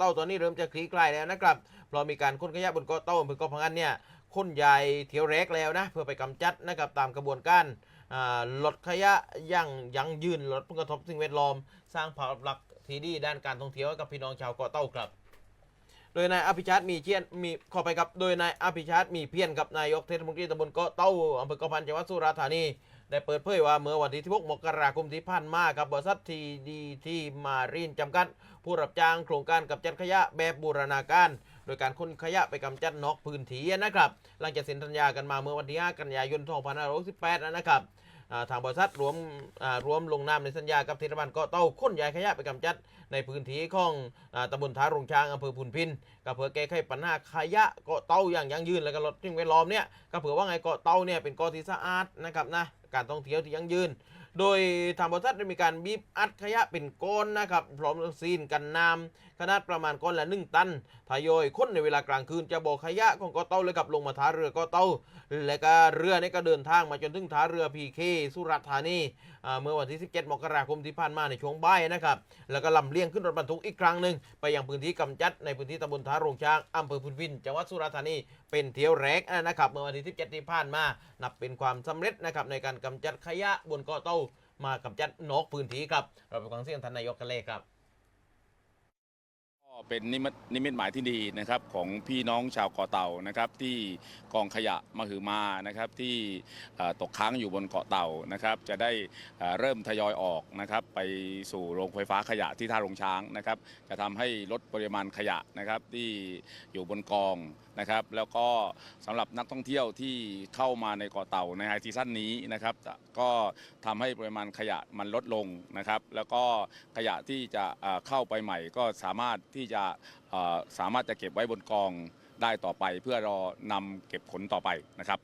เต้าตอนนี้เริ่มจะคลี่คลายแล้วนะครับเพราะมีการค้นขยะบนเกาะเต้าอำเภอเกาะพังอันเนี่ยค้นใหญ่เทียวแรกแล้วนะเพื่อไปกำจัดนะครับตามกระบวนการลดขยะยั่งยั่งยืนลดผลกระทบสิ่งแวดล้อม สร้างภาพลักษณ์ที่ดีด้านการท่องเที่ยวให้กับพี่น้องชาวเกาะเต้าครับ โดยนายอภิชาติมีเชียนมีขอไปครับโดยนายอภิชาติมีเพียรกับนายกเทศมนตรีตำบลเกาะเต้าอำเภอเกาะพันจังหวัดสุราษฎร์ธานีได้เปิดเผยว่าเมื่อวันที่16มกราคมที่ผ่านมากับบริษัททีดีที่มารีนจำกัด ผู้รับจ้างโครงการกำจัดขยะแบบบูรณาการ โดยการขนขยะไปกำจัดนอกพื้นที่นะครับ หลังจากเซ็นสัญญากันมาเมื่อวันที่ 5 กันยายน2568นะครับ ทางบริษัทรวมรวมลงนามในสัญญากับเทศบาลก็เต้าขนย้ายขยะไปกำจัดในพื้นที่ของอตำบลท้ารงช้างอำเภอพุนพินก็เผื่อแก้ไขปัญหาขยะก็เต้าอย่างยั่งยืนและก็ลดสิ่งแวดล้อมเนี่ยก็เผื่อว่าไงก็เต้าเนี่ยเป็นกอที่สะอาดนะครับนะการท่องเที่ยวที่ยั่งยืน โดยทางบริษัทได้มีการบีบอัดขยะเป็นก้อนนะครับ พร้อมซีนกันน้ำขนาดประมาณก้อนละหนึ่งตันทยอยค้นในเวลากลางคืนจะบอกขยะของกาะเต้าเลยกับลงมาท่าเรือกาะเต้า และก็เรือนี่ก็เดินทางมาจนถึงท่าเรือพีเคสุราษฎร์ธานีเมื่อวันที่ 17 มกราคมที่ผ่านมาในช่วงบ่ายนะครับ แล้วก็ลำเลียงขึ้นรถบรรทุกอีกครั้งหนึ่งไปยังพื้นที่กำจัดในพื้นที่ตำบลท่าโรงช้างอำเภอพุนพินจังหวัดสุราษฎร์ธานีเป็นเที่ยวแรกนะครับเมื่อวันที่ 17 ที่ผ่านมา นับเป็นความสำเร็จนะครับในการกำจัดขยะบนเกาะเต้า มากำจัดนกพื้นที่ครับ เราไปฟังเสียงท่านนายกกันเลยครับ เป็นนิมิตนิมิตหมายที่ดีนะครับของพี่น้องชาวเกาะเต่านะครับ ที่กองขยะมหึมานะครับที่ตกค้างอยู่บนเกาะเต่านะครับ จะได้เริ่มทยอยออกนะครับ ไปสู่โรงไฟฟ้าขยะที่ท่าโรงช้างนะครับ จะทำให้ลดปริมาณขยะนะครับที่อยู่บนกองนะครับ แล้วก็สำหรับนักท่องเที่ยวที่เข้ามาในเกาะเต่าในไฮซีซั่นนี้นะครับ ก็ทำให้ปริมาณขยะมันลดลงนะครับ แล้วก็ขยะที่จะเข้าไปใหม่ก็สามารถที่จะสามารถจะเก็บไว้บนกองได้ต่อไป เพื่อรอนำเก็บขนต่อไปนะครับ